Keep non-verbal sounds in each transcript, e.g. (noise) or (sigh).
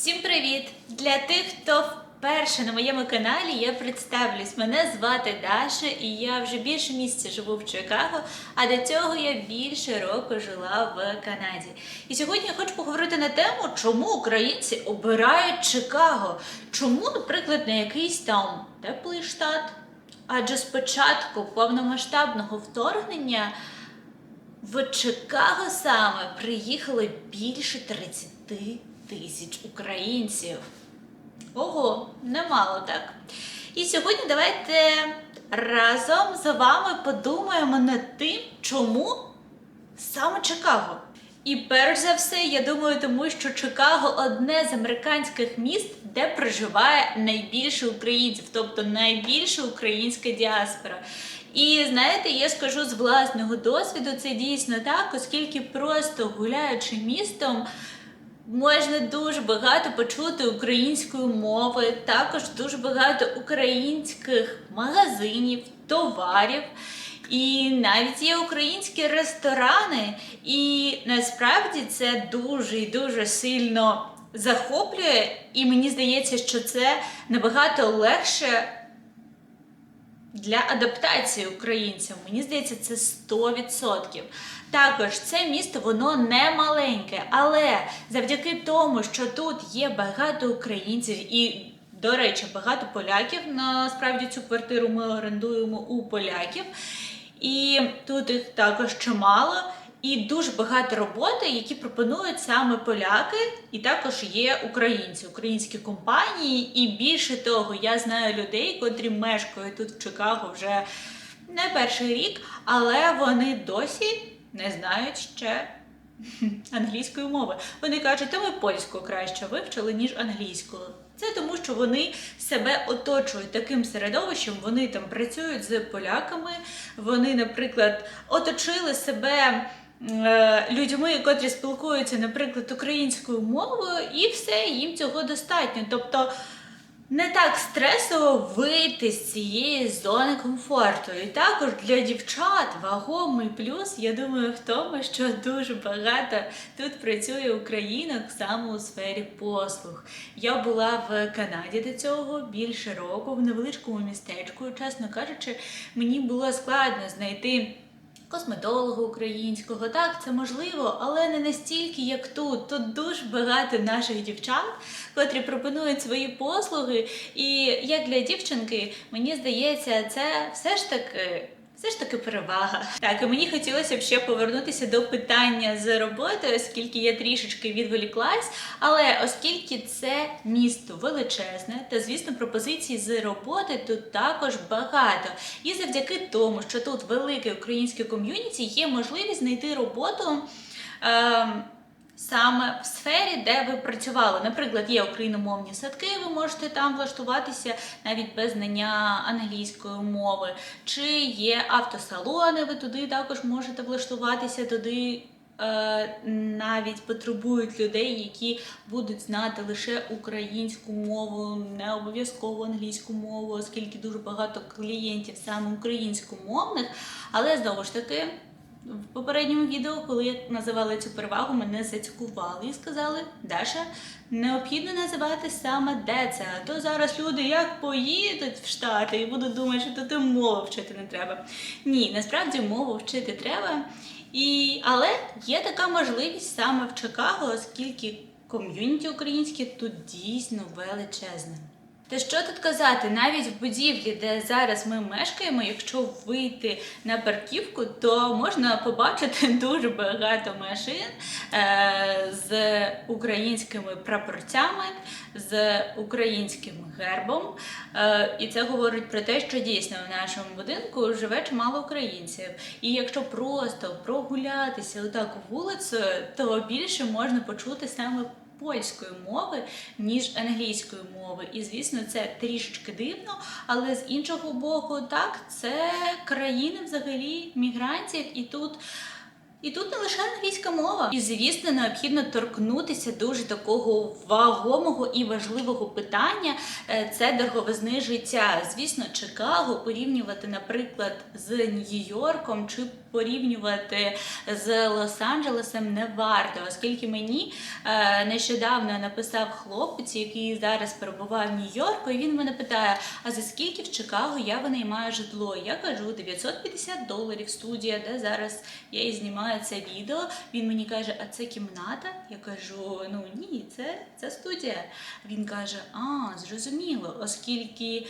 Всім привіт! Для тих, хто вперше на моєму каналі, я представлюсь. Мене звати Даша, і я вже більше місяця живу в Чикаго, а до цього я більше року жила в Канаді. І сьогодні я хочу поговорити на тему, чому українці обирають Чикаго. Чому, наприклад, не якийсь там теплий штат? Адже спочатку повномасштабного вторгнення в Чикаго саме приїхало більше 30 тисяч українців. Ого, немало, так? І сьогодні давайте разом з вами подумаємо над тим, чому саме Чикаго. І перш за все, я думаю, тому що Чикаго одне з американських міст, де проживає найбільше українців, тобто найбільша українська діаспора. І знаєте, я скажу з власного досвіду, це дійсно так, оскільки просто гуляючи містом. Можна дуже багато почути української мови, також дуже багато українських магазинів, товарів. І навіть є українські ресторани, і насправді це дуже і дуже сильно захоплює. І мені здається, що це набагато легше для адаптації українців. Мені здається, це 100%. Також це місто воно не маленьке, але завдяки тому, що тут є багато українців і. До речі, багато поляків. Насправді цю квартиру ми орендуємо у поляків, і тут їх також чимало. І дуже багато роботи, які пропонують саме поляки, і також є українці, українські компанії. І більше того, я знаю людей, котрі мешкають тут в Чикаго вже не перший рік, але вони досі не знають ще (laughs) англійської мови. Вони кажуть, та ми польську краще вивчили, ніж англійську. Це тому, що вони себе оточують таким середовищем, вони там працюють з поляками, вони, наприклад, оточили себе людьми, котрі спілкуються, наприклад, українською мовою, і все, їм цього достатньо. Тобто не так стресово вийти з цієї зони комфорту. І також для дівчат вагомий плюс, я думаю, в тому, що дуже багато тут працює українок саме у сфері послуг. Я була в Канаді до цього більше року, в невеличкому містечку. Чесно кажучи, мені було складно знайти. Косметолога українського, так, це можливо, але не настільки, як тут. Тут дуже багато наших дівчат, котрі пропонують свої послуги. І як для дівчинки, мені здається, це все ж таки. Все ж таки перевага. Так, і мені хотілося б ще повернутися до питання з роботи, оскільки я трішечки відволіклась. Але оскільки це місто величезне, та звісно, пропозицій з роботи тут також багато. І завдяки тому, що тут велике українське ком'юніті, є можливість знайти роботу. Е Саме в сфері, де ви працювали, наприклад, є україномовні садки, ви можете там влаштуватися навіть без знання англійської мови, чи є автосалони, ви туди також можете влаштуватися туди. е, Навіть потребують людей, які будуть знати лише українську мову, не обов'язково англійську мову, оскільки дуже багато клієнтів саме українськомовних. Але знову ж таки, в попередньому відео, коли я називала цю перевагу, мене зацькували і сказали, Даша, необхідно називати саме де це. А то зараз люди як поїдуть в Штати і будуть думати, що тут мову вчити не треба. Ні, насправді мову вчити треба. І... Але є така можливість саме в Чикаго, оскільки ком'юніті українське тут дійсно величезне. Та що тут казати, навіть в будівлі, де зараз ми мешкаємо, якщо вийти на парківку, то можна побачити (laughs) дуже багато машин е, з українськими прапорцями, з українським гербом. Е, і це говорить про те, що дійсно в нашому будинку живе чимало українців. І якщо просто прогулятися отак вулицею, то більше можна почути саме польської мови, ніж англійської мови. І, звісно, це трішечки дивно, але з іншого боку, так, це країни взагалі мігрантів, і тут. І тут не лише англійська мова. І, звісно, необхідно торкнутися дуже такого вагомого і важливого питання е, це дороговизни життя. Звісно, Чикаго порівнювати, наприклад, з Нью-Йорком чи порівнювати з Лос-Анджелесом не варто, оскільки мені е, нещодавно написав хлопець, який зараз перебуває в Нью-Йорку, і він мене питає: а за скільки в Чикаго я винаймаю житло? Я кажу 950 доларів студія, де зараз я і знімаю це відео. Він мені каже, а це кімната? Я кажу, ну ні, це, це студія. Він каже: А, зрозуміло, оскільки е,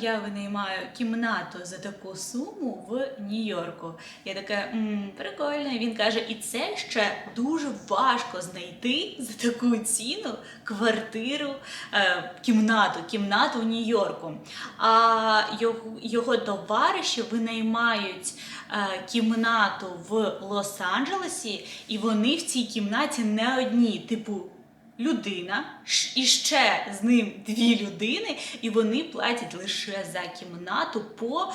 я винаймаю кімнату за таку суму в Нью-Йорку. Я така, «М, прикольно. І він каже, і це ще дуже важко знайти за таку ціну квартиру, е, кімнату, кімнату в Нью-Йорку. А його, його товариші винаймають е, кімнату в Лос-Анджелесі, і вони в цій кімнаті не одні, типу. Людина і ще з ним дві людини, і вони платять лише за кімнату по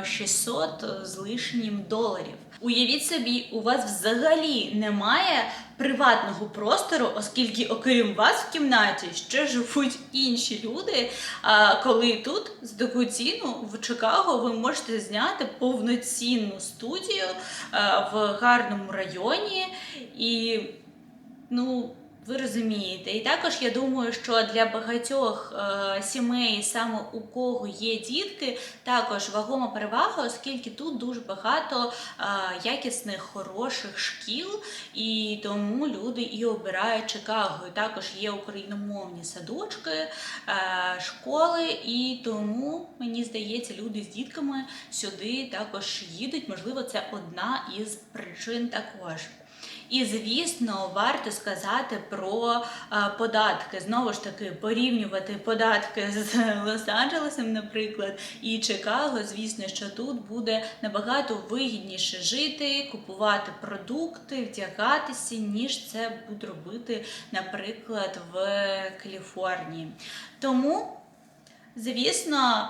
е, 600 з лишнім доларів. Уявіть собі, у вас взагалі немає приватного простору, оскільки, окрім вас в кімнаті, ще живуть інші люди. А коли тут за таку ціну в Чикаго ви можете зняти повноцінну студію е, в гарному районі і ну. Ви розумієте, і також я думаю, що для багатьох е, сімей, саме у кого є дітки, також вагома перевага, оскільки тут дуже багато е, якісних хороших шкіл, і тому люди і обирають Чикаго. І також є україномовні садочки, е, школи, і тому мені здається, люди з дітками сюди також їдуть. Можливо, це одна із причин також. І звісно, варто сказати про е, податки. Знову ж таки, порівнювати податки з Лос-Анджелесом, наприклад, і Чикаго. Звісно, що тут буде набагато вигідніше жити, купувати продукти, вдягатися, ніж це будуть робити, наприклад, в Каліфорнії. Тому, звісно.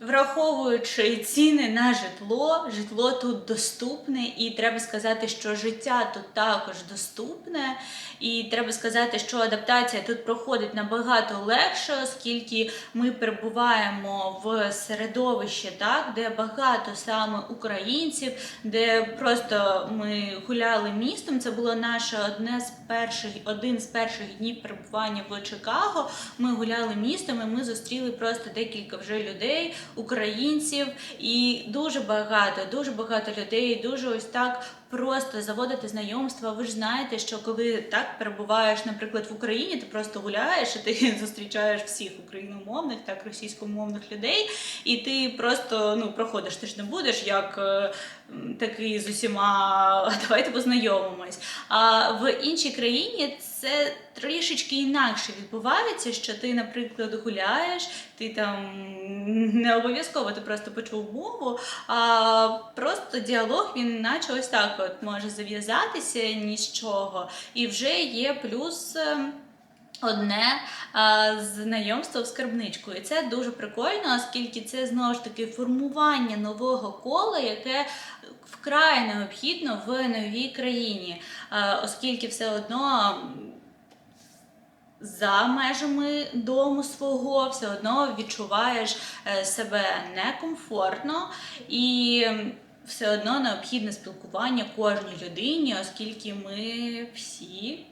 Враховуючи ціни на житло, житло тут доступне, і треба сказати, що життя тут також доступне. І треба сказати, що адаптація тут проходить набагато легше, оскільки ми перебуваємо в середовищі, так, де багато саме українців, де просто ми гуляли містом. Це було наше одне з перших, один з перших днів перебування в Чикаго. Ми гуляли містом, і ми зустріли просто декілька вже людей українців, і дуже багато, дуже багато людей, дуже ось так просто заводити знайомства. Ви ж знаєте, що коли так перебуваєш, наприклад, в Україні, ти просто гуляєш, і ти (laughs) зустрічаєш всіх україномовних, так російськомовних людей, і ти просто ну проходиш. Ти ж не будеш як е, такий з усіма, (laughs) давайте познайомимось. А в іншій країні це трішечки інакше відбувається, що ти, наприклад, гуляєш, ти там не обов'язково ти просто почув мову, а просто діалог він наче ось так от може зав'язатися ні з чого. І вже є плюс. Одне а, знайомство з скарбничкою. І це дуже прикольно, оскільки це знову ж таки формування нового кола, яке вкрай необхідно в новій країні, а, оскільки все одно за межами дому свого все одно відчуваєш е, себе некомфортно і. Все одно необхідне спілкування кожній людині, оскільки ми всі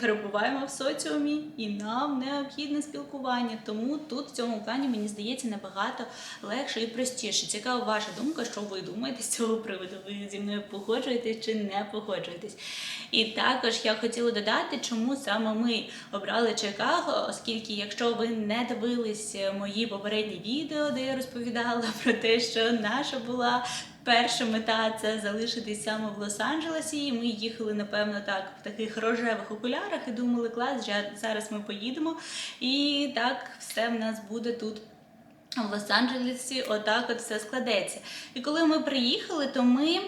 перебуваємо в соціумі і нам необхідне спілкування. Тому тут в цьому плані мені здається набагато легше і простіше. Цікава ваша думка, що ви думаєте з цього приводу? Ви зі мною погоджуєтесь чи не погоджуєтесь? І також я хотіла додати, чому саме ми обрали Чикаго, оскільки, якщо ви не дивились мої попередні відео, де я розповідала про те, що наша була Перша мета це залишитись саме в Лос-Анджелесі. І Ми їхали, напевно, так в таких рожевих окулярах і думали, клас, зараз ми поїдемо. І так все в нас буде тут. В Лос-Анджелесі отак от все складеться. І коли ми приїхали, то ми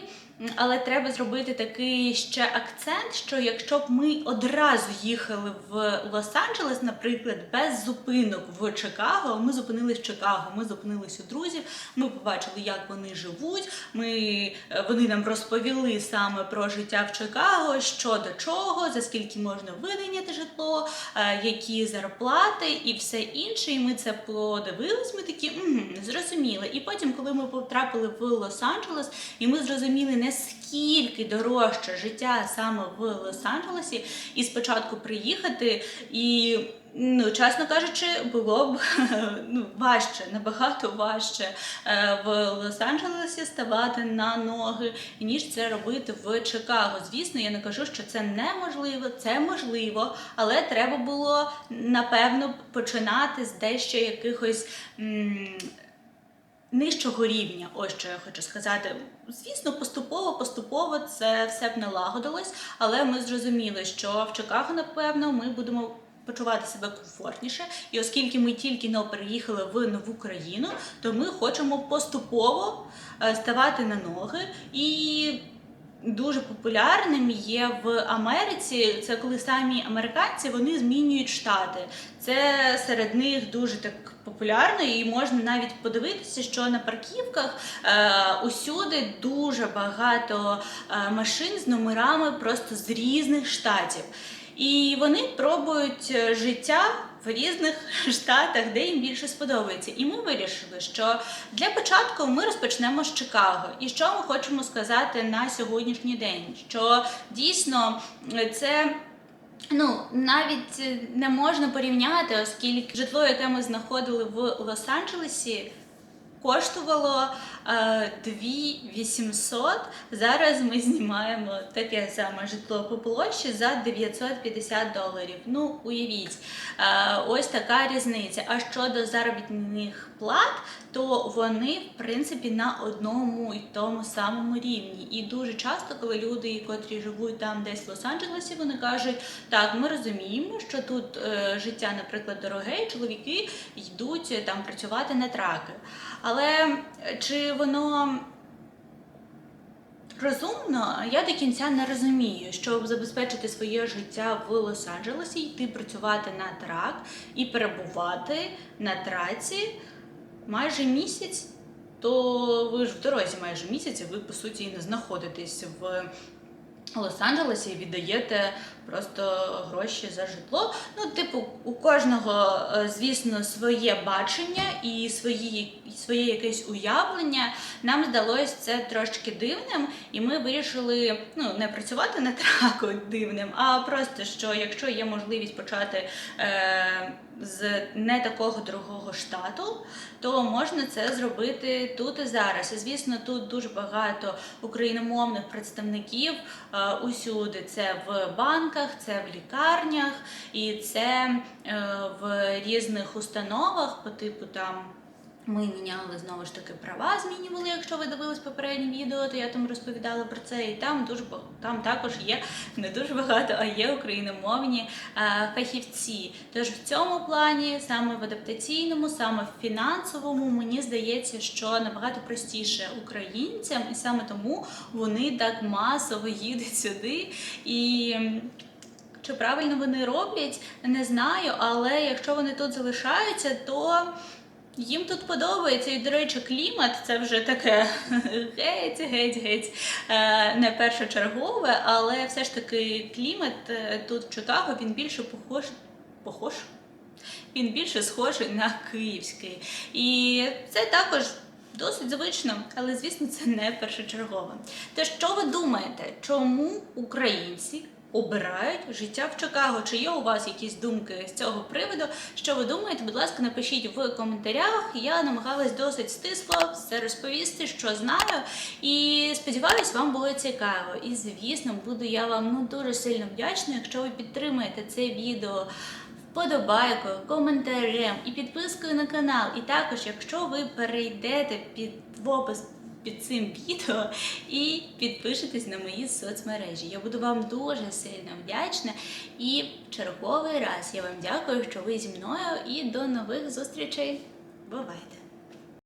Але треба зробити такий ще акцент, що якщо б ми одразу їхали в Лос-Анджелес, наприклад, без зупинок в Чикаго, ми зупинились в Чикаго, ми зупинились у друзів, ми побачили, як вони живуть. Ми, е, вони нам розповіли саме про життя в Чикаго, що до чого, за скільки можна винайняти житло, е, які зарплати і все інше. І ми це подивились. Ми такі «Мгм, зрозуміли. І потім, коли ми потрапили в Лос-Анджелес, і ми зрозуміли, наскільки дорожче життя саме в Лос-Анджелесі, і спочатку приїхати і. Ну, чесно кажучи, було б (laughs) ну, важче, набагато важче е, в Лос-Анджелесі ставати на ноги, ніж це робити в Чикаго. Звісно, я не кажу, що це неможливо, це можливо, але треба було напевно починати з дещо якихось. м, Нижчого рівня, ось що я хочу сказати. Звісно, поступово, поступово це все б налагодилось, але ми зрозуміли, що в Чикаго, напевно, ми будемо почувати себе комфортніше. І оскільки ми тільки но переїхали в нову країну, то ми хочемо поступово е, ставати на ноги і. Дуже популярним є в Америці. Це коли самі американці вони змінюють штати. Це серед них дуже так популярно, і можна навіть подивитися, що на парківках е, усюди дуже багато е, машин з номерами просто з різних штатів. І вони пробують е, життя в різних (laughs) штатах, де їм більше сподобається. І ми вирішили, що для початку ми розпочнемо з Чикаго. І що ми хочемо сказати на сьогоднішній день? Що дійсно е, це. Ну, навіть е, не можна порівняти, оскільки житло, яке ми знаходили в Лос-Анджелесі, коштувало 2800. Зараз ми знімаємо таке саме житло по площі за 950 доларів. Ну, уявіть, е, ось така різниця. А щодо заробітних плат, то вони в принципі на одному і тому самому рівні. І дуже часто, коли люди, котрі живуть там десь в Лос-Анджелесі, вони кажуть, так, ми розуміємо, що тут е, життя, наприклад, дороге, і чоловіки йдуть е, там працювати на траки. Але е, воно розумно, я до кінця не розумію, щоб забезпечити своє життя в Лос-Анджелесі, йти працювати на трак і перебувати на траці майже місяць, то ви ж в дорозі майже місяць, і ви по суті не знаходитесь в Лос-Анджелесі і віддаєте просто гроші за житло. Ну, типу, у кожного, е, звісно, своє бачення і свої, своє якесь уявлення. Нам здалось це трошки дивним, і ми вирішили ну, не працювати на траку дивним, а просто що якщо є можливість почати. Е- з не такого дорогого штату, то можна це зробити тут і зараз. І звісно, тут дуже багато україномовних представників е, усюди. Це в банках, це в лікарнях, і це е, в різних установах по типу там. Ми міняли знову ж таки права, змінювали. Якщо ви дивились попереднє відео, то я там розповідала про це. І там дуже там також є не дуже багато, а є україномовні е, фахівці. Тож в цьому плані, саме в адаптаційному, саме в фінансовому, мені здається, що набагато простіше українцям, і саме тому вони так масово їдуть сюди і. Чи правильно вони роблять, не знаю, але якщо вони тут залишаються, то їм тут подобається. І, до речі, клімат це вже таке (laughs) геть, геть, геть е, не першочергове, але все ж таки клімат е, тут в Чикаго він більше похож. Похож? Він більше схожий на київський. І це також досить звично, але звісно, це не першочергове. Тож, що ви думаєте, чому українці обирають життя в Чикаго? Чи є у вас якісь думки з цього приводу? Що ви думаєте? Будь ласка, напишіть в коментарях. Я намагалась досить стисло все розповісти, що знаю. І сподіваюсь, вам було цікаво. І звісно, буду я вам ну дуже сильно вдячна, якщо ви підтримаєте це відео вподобайкою, коментарем і підпискою на канал. І також, якщо ви перейдете під в опис під цим відео і підпишетесь на мої соцмережі. Я буду вам дуже сильно вдячна. І в черговий раз я вам дякую, що ви зі мною, і до нових зустрічей. Бувайте!